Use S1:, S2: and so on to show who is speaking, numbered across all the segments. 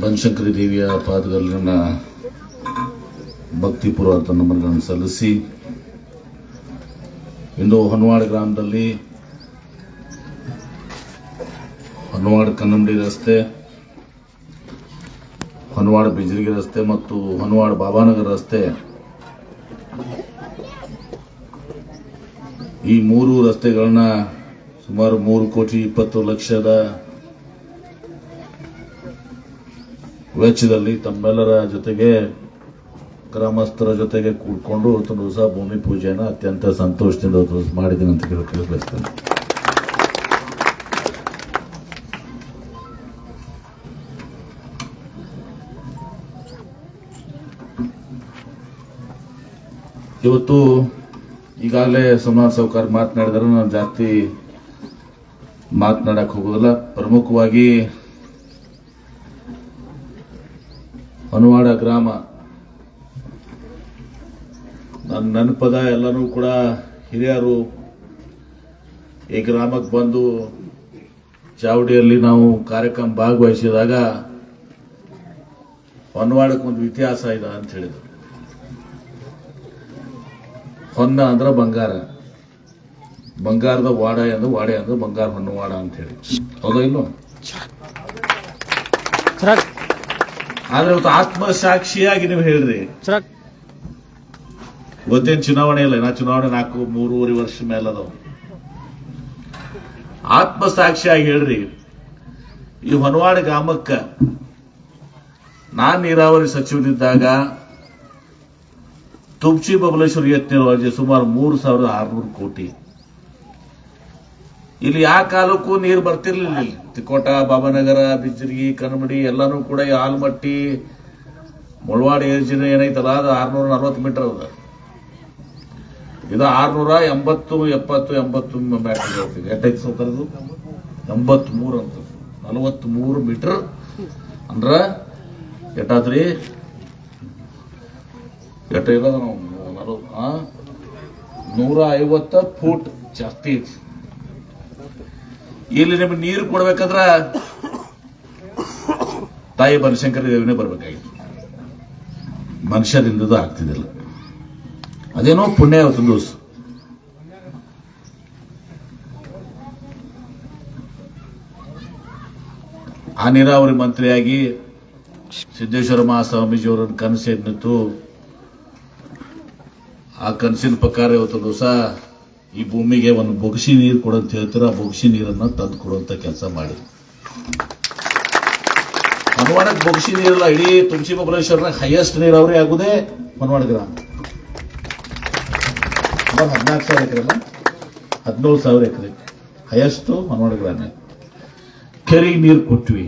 S1: ಬನಶಂಕರಿ ದೇವಿಯ ಪಾದಗಳನ್ನ ಭಕ್ತಿಪೂರ್ವಕ ನಮನಗಳನ್ನು ಸಲ್ಲಿಸಿ, ಇಂದು ಹೊನ್ನವಾಡ ಗ್ರಾಮದಲ್ಲಿ ಹೊನ್ನವಾಡ ಕನ್ನಂಬಡಿ ರಸ್ತೆ ಹೊನ್ನವಾಡ ಬಿಜರಿಗೆ ರಸ್ತೆ ಮತ್ತು ಹೊನ್ನವಾಡ ಬಾಬಾನಗರ ರಸ್ತೆ ಈ ಮೂರು ರಸ್ತೆಗಳನ್ನ ಸುಮಾರು ಮೂರು ಕೋಟಿ ಇಪ್ಪತ್ತು ಲಕ್ಷದ ವೆಚ್ಚದಲ್ಲಿ ತಮ್ಮೆಲ್ಲರ ಜೊತೆಗೆ ಗ್ರಾಮಸ್ಥರ ಜೊತೆಗೆ ಕೂಡ್ಕೊಂಡು ಇವತ್ತು ದಿವಸ ಭೂಮಿ ಪೂಜೆಯನ್ನು ಅತ್ಯಂತ ಸಂತೋಷದಿಂದ ಮಾಡಿದ್ದೀನಿ ಅಂತ ಕೇಳಿ ಬಯಸ್ತೇನೆ ಇವತ್ತು ಈಗಾಗಲೇ ಸಮಾಜ ಸೌಕರ್ ಮಾತನಾಡಿದ್ರೆ ನಾನು ಜಾಸ್ತಿ ಮಾತನಾಡಕ್ ಹೋಗೋದಿಲ್ಲ. ಪ್ರಮುಖವಾಗಿ ಹೊನವಾಡ ಗ್ರಾಮ. ನನ್ನ ನೆನಪದ ಎಲ್ಲರೂ ಕೂಡ ಹಿರಿಯರು ಈ ಗ್ರಾಮಕ್ಕೆ ಬಂದು ಚಾವಡಿಯಲ್ಲಿ ನಾವು ಕಾರ್ಯಕ್ರಮ ಭಾಗವಹಿಸಿದಾಗ ಹೊನ್ನವಾಡಕ್ಕೆ ಒಂದು ಇತಿಹಾಸ ಇದೆ ಅಂತ ಹೇಳಿದರು. ಹೊನ್ನ ಅಂದ್ರೆ ಬಂಗಾರ. ಬಂಗಾರದ ವಾಡ ಎಂದು ವಾಡೆ ಅಂದ್ರೆ ಬಂಗಾರ ಹೊನ್ನವಾಡ ಅಂತ ಹೇಳಿ. ಹೌದಾ ಇಲ್ಲೋ ಆದ್ರೆ ಇವತ್ತು ಆತ್ಮಸಾಕ್ಷಿಯಾಗಿ ನೀವು ಹೇಳ್ರಿ ಇವತ್ತೇನು ಚುನಾವಣೆ ಇಲ್ಲ ನಾ ಚುನಾವಣೆ ನಾಲ್ಕು ಮೂರುವರೆ ವರ್ಷ ಮೇಲೆ ಆತ್ಮ ಸಾಕ್ಷಿಯಾಗಿ ಹೇಳ್ರಿ ಈ ಹೊನವಾಡ ಗ್ರಾಮಕ್ಕ ನಾನ್ ನೀರಾವರಿ ಸಚಿವನಿದ್ದಾಗ ತುಪ್ಚಿ ಬಬಲೇಶ್ವರ ಯತ್ನ ಸುಮಾರು ಮೂರು ಸಾವಿರದ ಆರುನೂರು ಕೋಟಿ. ಇಲ್ಲಿ ಯಾವ ಕಾಲಕ್ಕೂ ನೀರು ಬರ್ತಿರ್ಲಿಲ್ಲ ಇಲ್ಲಿ. ತಿಕೋಟ, ಬಾಬಾನಗರ ಬಿಜ್ರಿಗಿ ಕನಮಡಿ ಎಲ್ಲಾನು ಕೂಡ ಈ ಆಲ್ಮಟ್ಟಿ, ಮುಳವಾಡ ಯೋಜನೆ ಏನೈತಲ್ಲ, ಅದು ಆರ್ನೂರ ನಲ್ವತ್ತು ಮೀಟರ್ ಅದ. ಇದು ಆರ್ನೂರ ಎಂಬತ್ತು, ಎಪ್ಪತ್ತು, ಎಂಬತ್ತು ಮೀಟರ್ ಎಟ್ಟೈದು ಸೌಕರ್ಯದು ಎಂಬತ್ ಮೂರು ಅಂತ. ನಲವತ್ತ್ ಮೂರು ಮೀಟರ್. ಅಂದ್ರ ಎಟ್ಟಾದ್ರಿ ಎಟ್ಟ ಇರೋದು ನಾವು? ನೂರ ಐವತ್ತ ಫೂಟ್ ಜಾಸ್ತಿ ಐತಿ. ಇಲ್ಲಿ ನಿಮಗೆ ನೀರು ಕೊಡ್ಬೇಕಂದ್ರ ತಾಯಿ ಬನಶಂಕರಿ ದೇವಿನೇ ಬರ್ಬೇಕಾಗಿತ್ತು. ಮನುಷ್ಯರಿಂದ ಆಗ್ತಿದ್ದಿಲ್ಲ. ಅದೇನೋ ಪುಣ್ಯ ಇವತ್ತು ದಿವಸ. ಆ ನೀರಾವರಿ ಮಂತ್ರಿಯಾಗಿ ಸಿದ್ದೇಶ್ವರ ಮಹಾಸ್ವಾಮೀಜಿಯವರನ್ನ ಕನಸೇನಿತ್ತು ಆ ಕನಸಿನ ಪ್ರಕಾರ ಇವತ್ತು ದಿವಸ ಈ ಭೂಮಿಗೆ ಒಂದು ಬೊಗಸಿ ನೀರು ಕೊಡಂತ ಹೇಳ್ತೀರ, ಆ ಬೊಗಸಿ ನೀರನ್ನ ತಂದು ಕೊಡುವಂತ ಕೆಲಸ ಮಾಡಿ ಮನವಾಡಕ್ಕೆ ಬೊಗಸಿ ನೀರಿಲ್ಲ ಇಡೀ ತುಳಸಿ ಬಬಲೇಶ್ವರನಾಗ ಹೈಯೆಸ್ಟ್ ನೀರಾವರಿ ಆಗುದೇ ಮನವಾಡ ಗ್ರಾಮ. ಹದಿನಾಲ್ಕು ಸಾವಿರ ಎಕರೆ ಹದಿನೇಳು ಸಾವಿರ ಎಕರೆ. ಹೈಯೆಸ್ಟ್ ಮನವಾಡ ಗ್ರಾಮ. ಕೆರೆಗೆ ನೀರು ಕೊಟ್ವಿ.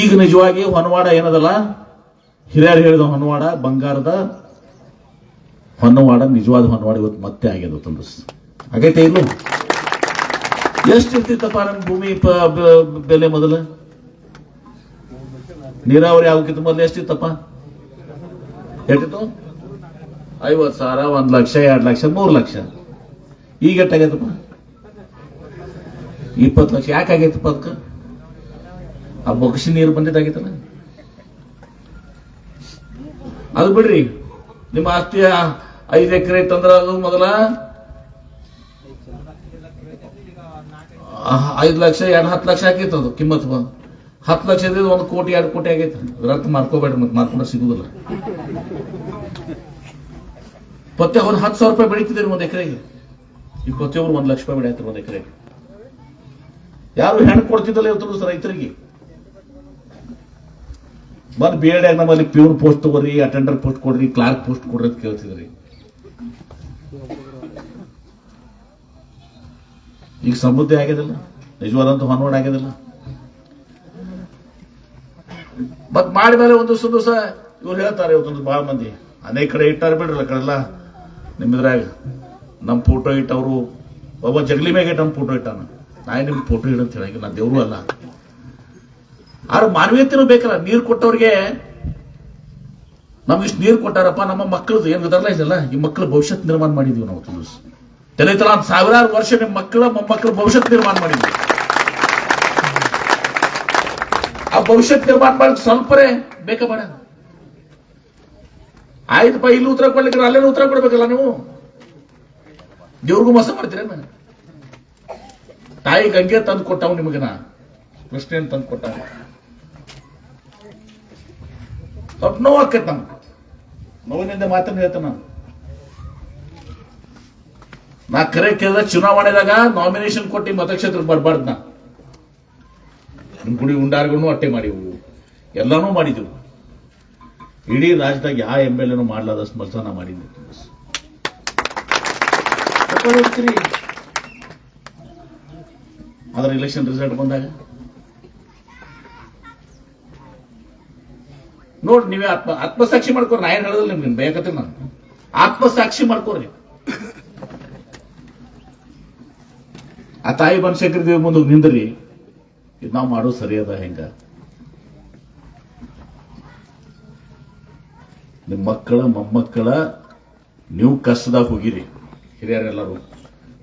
S1: ಈಗ ನಿಜವಾಗಿ ಹೊನವಾಡ ಏನದಲ್ಲ? ಹಿರಿಯರು ಹೇಳಿದ ಹೊನವಾಡ ಬಂಗಾರದ ಹೊನ್ನವಾಡ, ನಿಜವಾದ ಹೊನ್ನವಾಡ ಇವತ್ತು ಮತ್ತೆ ಆಗ್ಯದ ತುಂಬಿಸ್ ಆಗೈತೆ ಇಲ್ಲ ಎಷ್ಟು ಇರ್ತಿತ್ತಪ್ಪ ನಮ್ಮ ಭೂಮಿ ಬೆಲೆ ಮೊದಲು? ನೀರಾವರಿ ಆಗೋಕ್ಕಿಂತ ಮೊದಲು ಎಷ್ಟಿತ್ತಪ್ಪ? ಎಷ್ಟಿತ್ತು? ಐವತ್ತು ಸಾವಿರ, ಒಂದ್ ಲಕ್ಷ, ಎರಡು ಲಕ್ಷ, ಮೂರು ಲಕ್ಷ. ಈಗ ಎಷ್ಟಾಗೈತಪ್ಪ ಇಪ್ಪತ್ತು ಲಕ್ಷ. ಯಾಕೆ ಆಗೈತಪ್ಪ ಅದಕ್ಕೆ ಆ ಬೊಗಸಿ ನೀರು ಬಂದಿದ್ದಾಗೈತಲ್ಲ ಅದು ಬಿಡ್ರಿ. ನಿಮ್ಮ ಆಸ್ತಿ ಐದು ಎಕರೆ ಇತ್ತಂದ್ರ ಅದು ಮೊದಲ? ಐದು ಲಕ್ಷ, ಎರಡು ಹತ್ತು ಲಕ್ಷ ಆಗಿತ್ತು ಅದು ಕಿಮ್ಮತ್ ಬಂದು. ಹತ್ತು ಲಕ್ಷ ಇದ್ದಿದ್ದು ಒಂದು ಕೋಟಿ, ಎರಡು ಕೋಟಿ ಆಗೈತೆ. ರಕ್ತ ಮಾರ್ಕೋಬೇಡ್ರಿ ಮತ್ತೆ ಮಾರ್ಕೊಂಡ್ರೆ ಸಿಗುದಿಲ್ಲ. ಪತ್ತೆ ಒಂದು ಹತ್ತು ಸಾವಿರ ರೂಪಾಯಿ ಬೆಳೀತಿದ್ದೀರಿ ಒಂದು ಎಕರೆಗೆ. ಈ ಪ್ರತಿಯೊಬ್ಬರು ಒಂದು ಲಕ್ಷ ರೂಪಾಯಿ ಬೆಳೆಯುತ್ತಾರೆ ಒಂದು ಎಕರೆಗೆ. ಯಾರು ಹೆಣ್ಣು ಕೊಡ್ತಿದ್ದಲ್ಲ ಇವತ್ತು ಸರ್ ರೈತರಿಗೆ? ಬಂದು ಬಿ ಎಡ್ ನಮ್ಮಲ್ಲಿ ಪ್ಯೂರ್ ಪೋಸ್ಟ್ ತಗೋರಿ, ಅಟೆಂಡರ್ ಪೋಸ್ಟ್ ಕೊಡ್ರಿ, ಕ್ಲಾರ್ಕ್ ಪೋಸ್ಟ್ ಕೊಡ್ರಿ ಅಂತ ಕೇಳ್ತಿದ್ರಿ ಈಗ ಸಮೃದ್ಧಿ ಆಗಿದಿಲ್ಲ, ನಿಜವಾದಂತ ಹೊನ್ನವಾಡ ಆಗಿದಿಲ್ಲ. ಮತ್ ಮಾಡಿದ್ಮೇಲೆ ಒಂದು ದಿವಸ ಇವ್ರು ಹೇಳ್ತಾರೆ, ಇವತ್ತೊಂದು ಬಹಳ ಮಂದಿ. ಅನೇಕ ಕಡೆ ಇಟ್ಟಾರ ಬಿಡ್ರಲ್ಲ ಕಡೆಲ್ಲ. ನಿಮ್ಮದ್ರಾಗ ನಮ್ಮ ಫೋಟೋ ಇಟ್ಟವರು, ಒಬ್ಬ ಜಗಲಿ ಮ್ಯಾಗ ನಮ್ಮ ಫೋಟೋ ಇಟ್ಟಾನ. ನಾ ನಿಮ್ಗೆ ಫೋಟೋ ಇಡಂತ ಹೇಳಿ ನಾ ದೇವ್ರು ಅಲ್ಲ. ಆದ್ರೆ ಮಾನವೀಯತೆನೂ ಬೇಕಲ್ಲ, ನೀರು ಕೊಟ್ಟವ್ರಿಗೆ ನಮ್ಗೆ ಇಷ್ಟು ನೀರು ಕೊಟ್ಟಾರಪ್ಪ, ನಮ್ಮ ಮಕ್ಕಳದು ಏನು ಗೊತ್ತಾರಲ್ಲ ಇದೆಲ್ಲ ಈ ಮಕ್ಕಳ ಭವಿಷ್ಯತ್ ನಿರ್ಮಾಣ ಮಾಡಿದೀವಿ ನಾವು ದಿವಸ. ತಲೆ ತಲ ಸಾವಿರಾರು ವರ್ಷ ನಿಮ್ಮ ಮಕ್ಕಳ ಮೊಮ್ಮಕ್ಕಳ ಭವಿಷ್ಯತ್ ನಿರ್ಮಾಣ ಮಾಡಿದ್ರು. ಆ ಭವಿಷ್ಯತ್ ನಿರ್ಮಾಣ ಮಾಡಕ್ ಸ್ವಲ್ಪರೇ ಬೇಕಾ ಬೇಡ. ಆಯ್ತಪ್ಪ ಇಲ್ಲಿ ಉತ್ತರ ಕೊಡ್ಲಿಕ್ಕೆ ಅಲ್ಲೇನು ಉತ್ತರ ಕೊಡ್ಬೇಕಲ್ಲ ನೀವು? ದೇವ್ರಿಗೂ ಮೋಸ ಮಾಡ್ತೀರೇನ? ತಾಯಿ ಗಂಗೆ ತಂದು ಕೊಟ್ಟವ್ ನಿಮಗನ ಕೃಷ್ಣನ್ ತಂದು ಕೊಟ್ಟ ಸ್ವಲ್ಪ ನೋವು ಆಕೈತೆ ನಮ್ಗೆ. ನೋವಿನಿಂದ ಮಾತನ್ನು ಹೇಳ್ತೇನೆ ನಾನು. ನಾ ಕರೆ ಕೇಳಿದ ಚುನಾವಣೆದಾಗ ನಾಮಿನೇಷನ್ ಕೊಟ್ಟು ಮತಕ್ಷೇತ್ರಕ್ಕೆ ಬರಬಾರ್ದು ನಾ. ಗುಡಿ ಉಂಡಾರ್ಗೂ ಅಟ್ಟೆ ಮಾಡಿವು. ಎಲ್ಲಾನು ಮಾಡಿದೆವು. ಇಡೀ ರಾಜ್ಯದಾಗ ಯಾವ ಎಂ ಎಲ್ ಎನೂ ಮಾಡ್ಲಾದಷ್ಟು ಕೆಲಸ ಮಾಡಿದ್ದೆ. ಆದ್ರೆ ಇಲೆಕ್ಷನ್ ರಿಸಲ್ಟ್ ಬಂದಾಗ? ನೋಡ್ ನೀವೇ ಆತ್ಮ, ಆತ್ಮಸಾಕ್ಷಿ ಮಾಡ್ಕೋರಿ. ನಾ ಏನ್ ಹೇಳೋದಿಲ್ಲ ನಿಮ್ಗೆ ಬೇಕತ್ತೆ ನಾನು. ಆತ್ಮಸಾಕ್ಷಿ ಮಾಡ್ಕೋರಿ. ಆ ತಾಯಿ ಬನಶಂಕರಿ ದೇವಿ ಮುಂದೆ ನಿಂದ್ರಿ. ಇದು ನಾವು ಮಾಡೋದು ಸರಿಯದ ಹೆಂಗ? ನಿಮ್ಮ ಮಕ್ಕಳ, ಮೊಮ್ಮಕ್ಕಳ, ನೀವು ಕಷ್ಟದಾಗ ಹೋಗಿರಿ. ಹಿರಿಯರೆಲ್ಲರೂ.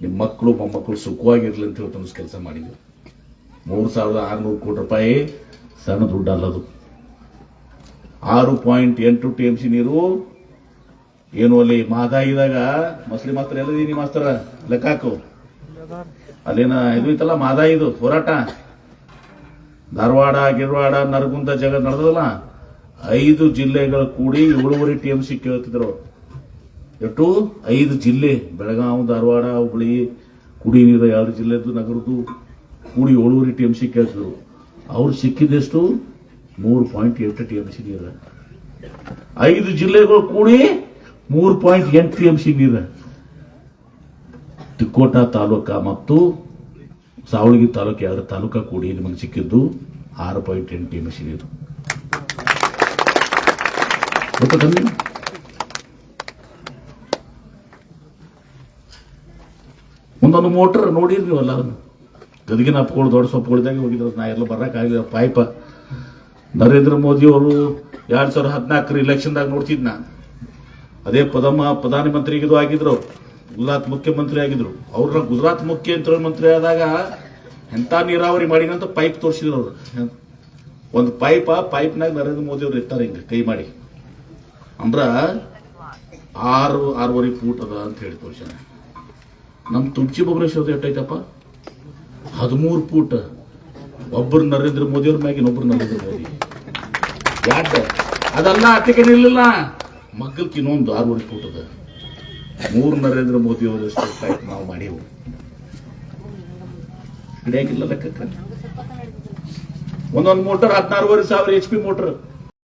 S1: ನಿಮ್ಮ ಮಕ್ಕಳು, ಮೊಮ್ಮಕ್ಕಳು ಸುಖವಾಗಿರ್ಲಿ ಅಂತ ಹೇಳಿ ತನ್ನ ಕೆಲಸ ಮಾಡಿದ್ವಿ. ಮೂರು ಸಾವಿರದ ಆರುನೂರು ಕೋಟಿ ರೂಪಾಯಿ ಸಣ್ಣ ದುಡ್ಡು ಅಲ್ಲದು. ಆರು ಪಾಯಿಂಟ್ ಎಂಟು ಟಿ ಎಂ ಸಿ ನೀರು. ಏನು ಅಲ್ಲಿ ಮಾದಾಯಿದಾಗ ಮಸ್ಲಿ ಮಾಸ್ತರ್ ಎಲ್ಲದೀನಿ ಮಾಸ್ತರ? ಲೆಕ್ಕಾಕು? ಅಲ್ಲೇನ ಇದು ಇತ್ತಲ್ಲ ಮಾದಾಯಿದು ಹೋರಾಟ. ಧಾರವಾಡ, ಗಿರ್ವಾಡ, ನರಗುಂದ ಜಗ ನಡೆದಲ್ಲ ಐದು ಜಿಲ್ಲೆಗಳು ಕೂಡಿ ಏಳುವರೆ ಟಿ ಎಂ ಸಿ ಕೇಳ್ತಿದ್ರು ಎಷ್ಟು ಐದು ಜಿಲ್ಲೆ, ಬೆಳಗಾವಿ, ಧಾರವಾಡ ಹುಬ್ಳಿ ಕುಡಿ ನೀರು ಎರಡು ಜಿಲ್ಲೆದು ನಗರದ್ದು ಕೂಡಿ ಏಳುವರೆ ಟಿ ಎಂ ಸಿ ಕೇಳ್ತಿದ್ರು ಅವ್ರು ಸಿಕ್ಕಿದ್ದೆಷ್ಟು ಮೂರು ಪಾಯಿಂಟ್ ಎಂಟು ಟಿ ಎಂ ಸಿ ನೀರು. ಐದು ಜಿಲ್ಲೆಗಳು ಕೂಡಿ ಮೂರು ಪಾಯಿಂಟ್ ಎಂಟು ಟಿ ಎಂ ಸಿ ನೀರು. ತಿಕೋಟ ತಾಲೂಕ ಮತ್ತು ಸಾವಳಗಿ ತಾಲೂಕು ಎರಡು ತಾಲೂಕ ಕೂಡಿ ನಿಮಗೆ ಸಿಕ್ಕಿದ್ದು ಆರು ಪಾಯಿಂಟ್ ಎಂಟು ಮಷೀನ್ ಇದು ಒಂದೊಂದು ಮೋಟರ್ ನೋಡಿರಿ ನೀವಲ್ಲ ಗದಗಿನ ಅಪ್ಪಗಳು, ದೊಡ್ಡ ಸೊಪ್ಪುಗಳಿದಾಗ ಹೋಗಿದ್ರು. ನಾ ಎಲ್ಲ ಬರಕ್ಕಾಗಲಿಲ್ಲ ಪಾಯ್ಪ. ನರೇಂದ್ರ ಮೋದಿ ಅವರು ಎರಡ್ ಸಾವಿರದ ಹದಿನಾಲ್ಕರ ಇಲೆಕ್ಷನ್ದಾಗ ನೋಡ್ತಿದ್ ನಾ ಅದೇ ಪದಮ ಪ್ರಧಾನಮಂತ್ರಿಗಿದು ಆಗಿದ್ರು. ಗುಜರಾತ್ ಮುಖ್ಯಮಂತ್ರಿ ಆಗಿದ್ರು. ಅವ್ರನ್ನ ಗುಜರಾತ್ ಮುಖ್ಯಮಂತ್ರಿ ಆದಾಗ ಎಂತ ನೀರಾವರಿ ಮಾಡಿದಂತ ಪೈಪ್ ತೋರಿಸಿದ್ರು ಅವರು. ಒಂದು ಪೈಪ ಪೈಪ್ನಾಗ ನರೇಂದ್ರ ಮೋದಿ ಅವ್ರು ಇರ್ತಾರೆ ಹಿಂಗ, ಕೈ ಮಾಡಿ. ಅಂದ್ರ ಆರು, ಆರೂವರೆ ಫೂಟ್ ಅದ ಅಂತ ಹೇಳಿ ತೋರಿಸ್ಯಾನ. ನಮ್ ತುಮ್ಚಿ ಬೊಮ್ಮನೇಶ್ವರದ ಎಷ್ಟೈತಪ್ಪ? ಹದಿಮೂರು ಫೂಟ್. ಒಬ್ಬರು ನರೇಂದ್ರ ಮೋದಿ ಅವ್ರ ಮ್ಯಾಗ ಇನ್ನೊಬ್ರು ನರೇಂದ್ರ ಮೋದಿ. ಯಾಕೆ ಅದೆಲ್ಲ ಅತಿಗೆ ನಿಲ್ಲ ಮಗ್ಗಲ್ಕಿ ಇನ್ನೊಂದು ಆರೂವರೆ ಫೂಟ್ ಅದ. ಮೂರು ನರೇಂದ್ರ ಮೋದಿ ಅವರಷ್ಟು ಟೈಪ್ ನಾವು ಮಾಡೇವು? ಹಿಡಿಯಾಕಿಲ್ಲ ಲೆಕ್ಕಕ್ಕೆ. ಒಂದೊಂದು ಮೋಟರ್ ಹದಿನಾರೂವರೆ ಸಾವಿರ ಎಚ್ ಪಿ ಮೋಟರ್